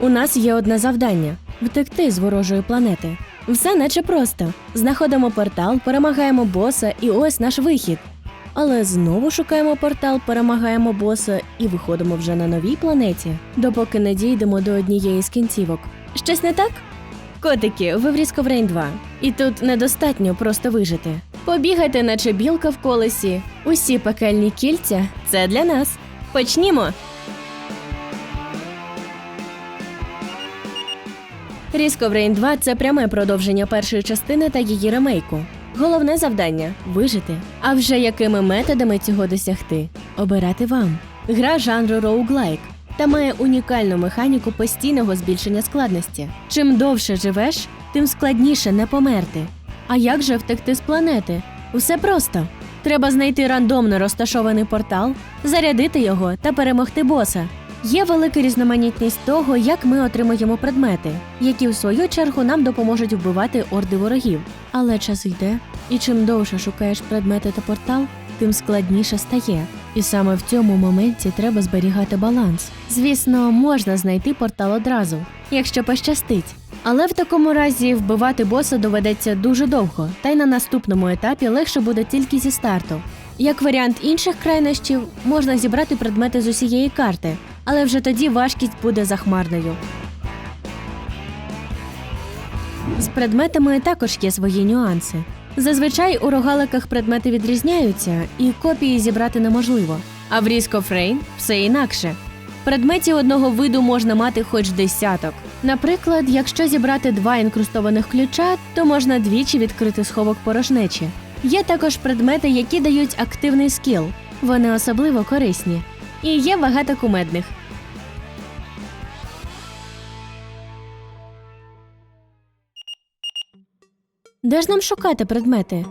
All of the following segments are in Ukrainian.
У нас є одне завдання втекти з ворожої планети. Все наче просто. Знаходимо портал, перемагаємо боса, і ось наш вихід. Але знову шукаємо портал, перемагаємо боса і виходимо вже на новій планеті, допоки не дійдемо до однієї з кінцівок. Щось не так? Котики, ви в Рісковрейн 2. І тут недостатньо просто вижити. Побігайте, наче білка в колесі. Усі пекельні кільця це для нас. Почнімо! Різко Рейн 2 це пряме продовження першої частини та її ремейку. Головне завдання вижити. А вже якими методами цього досягти? Обирати вам. Гра жанру роуглайк та має унікальну механіку постійного збільшення складності. Чим довше живеш, тим складніше не померти. А як же втекти з планети? Усе просто. Треба знайти рандомно розташований портал, зарядити його та перемогти боса. Є велика різноманітність того, як ми отримуємо предмети, які в свою чергу нам допоможуть вбивати орди ворогів. Але час йде, і чим довше шукаєш предмети та портал, тим складніше стає. І саме в цьому моменті треба зберігати баланс. Звісно, можна знайти портал одразу, якщо пощастить. Але в такому разі вбивати боса доведеться дуже довго, та й на наступному етапі легше буде тільки зі старту. Як варіант інших крайнощів, можна зібрати предмети з усієї карти, але вже тоді важкість буде захмарною. З предметами також є свої нюанси. Зазвичай у рогаликах предмети відрізняються, і копії зібрати неможливо. А в of все інакше. Предметів одного виду можна мати хоч десяток. Наприклад, якщо зібрати два інкрустованих ключа, то можна двічі відкрити сховок порожнечі. Є також предмети, які дають активний скіл. Вони особливо корисні. І є багато кумедних. Де ж нам шукати предмети?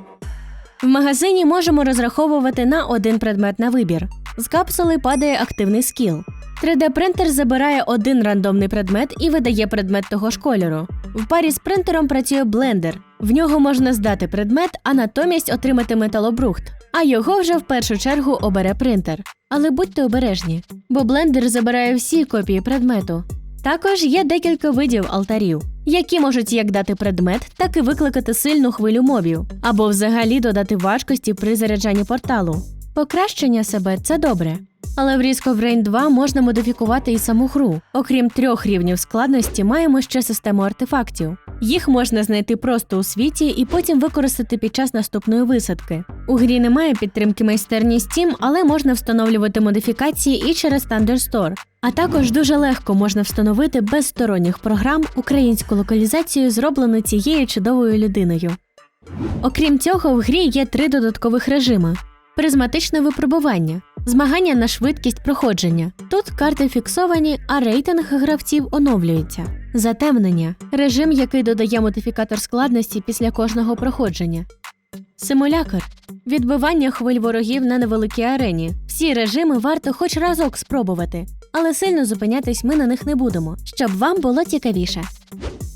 В магазині можемо розраховувати на один предмет на вибір. З капсули падає активний скіл. 3D-принтер забирає один рандомний предмет і видає предмет того ж кольору. В парі з принтером працює блендер. В нього можна здати предмет, а натомість отримати металобрухт. А його вже в першу чергу обере принтер. Але будьте обережні, бо блендер забирає всі копії предмету. Також є декілька видів алтарів, які можуть як дати предмет, так і викликати сильну хвилю мобів, або взагалі додати важкості при заряджанні порталу. Покращення себе це добре. Але в Risk of Rain 2 можна модифікувати і саму гру. Окрім трьох рівнів складності, маємо ще систему артефактів. Їх можна знайти просто у світі і потім використати під час наступної висадки. У грі немає підтримки майстерні Steam, але можна встановлювати модифікації і через Thunderstore. А також дуже легко можна встановити без сторонніх програм українську локалізацію, зроблену цією чудовою людиною. Окрім цього, в грі є три додаткових режими: призматичне випробування, змагання на швидкість проходження. Тут карти фіксовані, а рейтинг гравців оновлюється. Затемнення режим, який додає модифікатор складності після кожного проходження. Симулякор відбивання хвиль ворогів на невеликій арені. Всі режими варто хоч разок спробувати, але сильно зупинятись ми на них не будемо, щоб вам було цікавіше.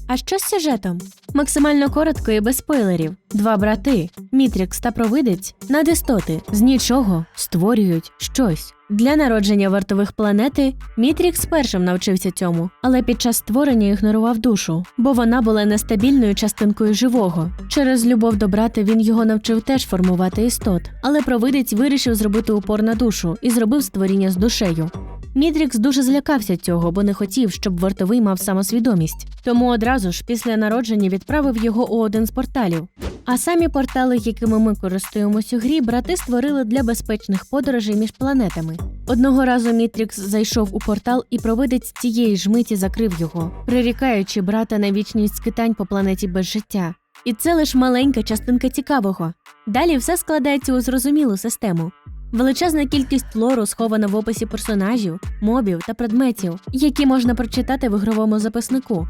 А що з сюжетом? Максимально коротко і без спойлерів. Два брати, Мітрікс та провидець, надистоти з нічого створюють щось. Для народження вартових планети Мітрікс першим навчився цьому, але під час створення ігнорував душу, бо вона була нестабільною частинкою живого. Через любов до брата він його навчив теж формувати істот, але провидець вирішив зробити упор на душу і зробив створіння з душею. Мідрікс дуже злякався цього, бо не хотів, щоб вартовий мав самосвідомість. Тому одразу ж після народження відправив його у один з порталів. А самі портали, якими ми користуємось у грі, брати створили для безпечних подорожей між планетами. Одного разу Мітрікс зайшов у портал і провидець цієї ж миті закрив його, прирікаючи брата на вічність скитань по планеті без життя. І це лише маленька частинка цікавого. Далі все складається у зрозумілу систему. Величезна кількість лору схована в описі персонажів, мобів та предметів, які можна прочитати в ігровому записнику.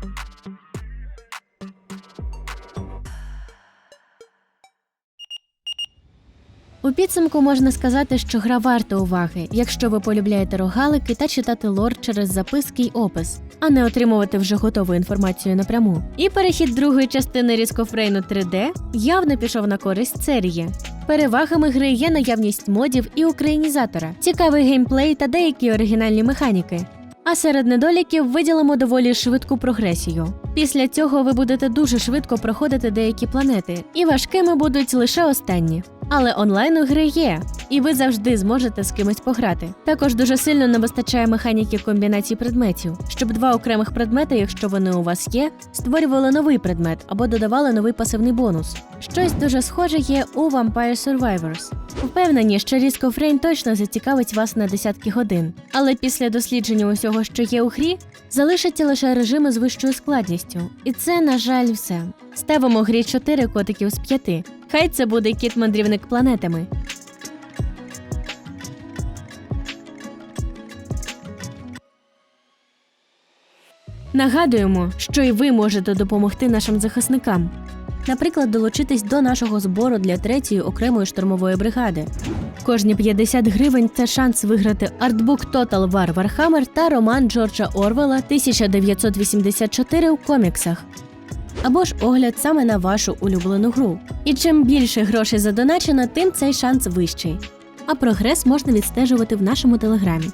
У підсумку можна сказати, що гра варта уваги, якщо ви полюбляєте рогалики та читати лор через записки й опис, а не отримувати вже готову інформацію напряму. І перехід другої частини Ріскофрейну 3D явно пішов на користь серії. Перевагами гри є наявність модів і українізатора, цікавий геймплей та деякі оригінальні механіки. А серед недоліків виділимо доволі швидку прогресію. Після цього ви будете дуже швидко проходити деякі планети, і важкими будуть лише останні. Але онлайн у гри є, і ви завжди зможете з кимось пограти. Також дуже сильно не вистачає механіки комбінацій предметів, щоб два окремих предмети, якщо вони у вас є, створювали новий предмет або додавали новий пасивний бонус. Щось дуже схоже є у Vampire Survivors. Впевнені, що of Rain точно зацікавить вас на десятки годин, але після дослідження усього, що є у грі, залишаться лише режими з вищою складністю. І це, на жаль, все. Ставимо грі 4 котиків з 5. Хай це буде кіт-мандрівник планетами. Нагадуємо, що і ви можете допомогти нашим захисникам. Наприклад, долучитись до нашого збору для третьої окремої штурмової бригади. Кожні 50 гривень це шанс виграти артбук Total War Warhammer та роман Джорджа Орвела 1984 у коміксах. Або ж огляд саме на вашу улюблену гру. І чим більше грошей задоначено, тим цей шанс вищий. А прогрес можна відстежувати в нашому телеграмі.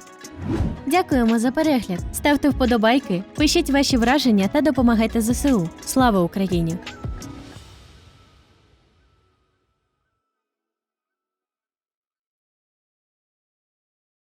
Дякуємо за перегляд. Ставте вподобайки, пишіть ваші враження та допомагайте ЗСУ. Слава Україні!